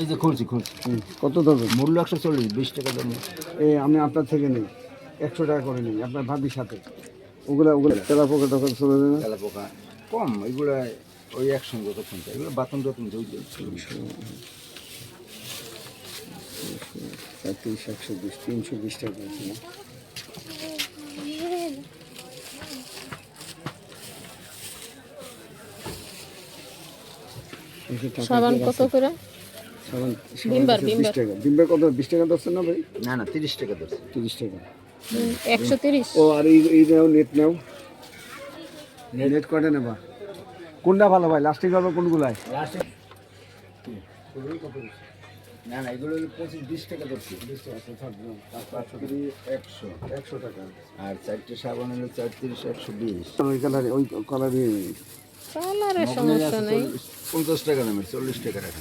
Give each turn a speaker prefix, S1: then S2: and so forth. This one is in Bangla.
S1: এই যে খুলছি খুলছি।
S2: কত দেবেন
S1: মূল্য একশো চল্লিশ বিশ টাকা দাম।
S2: এই আমি আপনার থেকে নেই একশো টাকা করে নিই আপনার ভাবির সাথে। ওগুলা ওগুলা তেলা পোকা টোকা চলে যাবে
S1: তেলা পোকা কম এগুলো ওই একসঙ্গে শুনতে এগুলো বাতন টাতন দুই
S2: পঁয়ত্রিশ একশো বিশ তিনশো বিশ টাকা আছে টাকা
S3: সাবান কত করে?
S2: সাবান
S3: বিম্বার,
S2: টাকা। বিম্বার কত? বিশ টাকা ধরছেন না ভাই?
S1: না না তিরিশ টাকা ধরছে।
S2: তিরিশ টাকা।
S3: একশো তিরিশ।
S2: ও আর এই এই নাও নেট নাও। নেট? কটা নেবা? কোনটা ভালো ভাই? লাস্টিক হবে কোনগুলাই
S1: না না এগুলো পঁচিশ বিশ টাকা ধরছে। একশো
S2: একশো টাকা।
S1: আর চারটে সাবান হলো চার তিরিশ একশো বিশ।
S2: ওই কালারে ওই কালারে
S3: কালারের সমস্যা নেই।
S1: পঞ্চাশ টাকা দামের চল্লিশ টাকা রাখা।